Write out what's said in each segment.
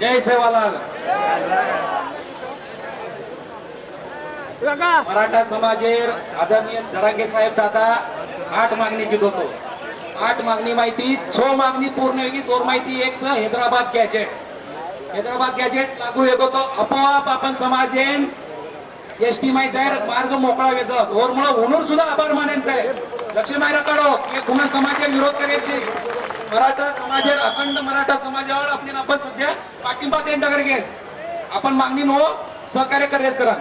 जय सेवालाल. मराठा समाजेर आदरणीय जरांगे साहेब दादा आठ मागणी घेत होतो. आठ मागणी माहिती छो मागणी पूर्ण होगी सोर माहिती एक हैदराबाद गॅजेट हैदराबाद गॅजेट लागू येत होतो. आपोआप आपण समाजेन एस टी माहिती आहे मार्ग मोकळा वेचा मुळे म्हणून सुद्धा आभार मानायचं आहे. लक्ष मायरा काढो. की कुणा समाजाला विरोध करायची मराठा समाजावर अखंड मराठा समाजावर आपली आपण सध्या पाठिंबा देण टाकर घेच आपण मागणी नो सहकार्य करायच करा.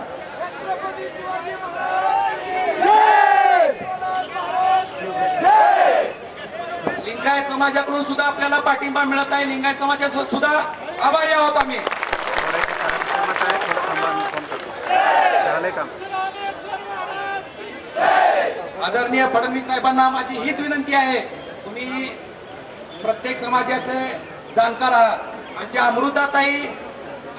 लिंगायत समाजाकडून सुद्धा आपल्याला पाठिंबा मिळत आहे. लिंगायत समाजाचा सुद्धा आभारी आहोत आम्ही. झालंय आदरणीय फडणवीस साहेबांना माझी हीच विनंती आहे. तुम्ही प्रत्येक समाजाचे जाणकार आहात. आमच्या अमृताताई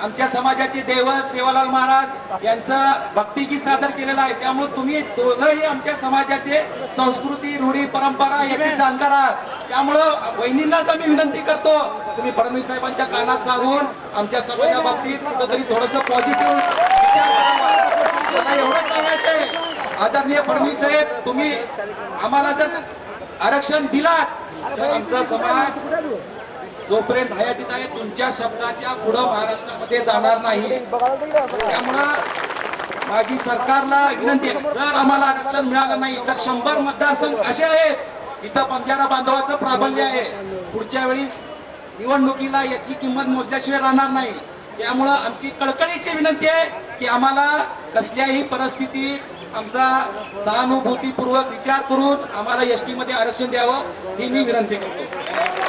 आमच्या समाजाचे दैवत सेवालाल महाराज यांचं भक्तिगीत सादर केलेलं आहे. त्यामुळे तुम्ही दोघंही आमच्या समाजाचे संस्कृती रूढी परंपरा याचे जाणकार आहात. त्यामुळं वहिनींनाच आम्ही विनंती करतो तुम्ही फडणवीस साहेबांच्या कानात सांगून आमच्या समाजा बाबतीत कुठंतरी थोडस पॉझिटिव्ह विचार करावा मला एवढंच सांगायचंय. आदरणीय फडणवीस साहेब तुम्ही आम्हाला जर आरक्षण दिलात. तर आमचा समाज जोपर्यंत हयातीत आहे तुमच्या शब्दाच्या पुढं महाराष्ट्रामध्ये जाणार नाही. त्यामुळं माझी सरकारला विनंती आहे जर आम्हाला आरक्षण मिळालं नाही तर शंभर मतदारसंघ असे आहेत जिथं बंजारा बांधवाचं प्राबल्य आहे. पुढच्या वेळीस निवडणुकीला याची किंमत मोजल्याशिवाय राहणार नाही. त्यामुळं आमची कळकळीची विनंती आहे की आम्हाला कसल्याही परिस्थितीत आमचा सहानुभूतीपूर्वक विचार करून आम्हाला एसटी मध्ये आरक्षण द्यावं ही मी विनंती करतो.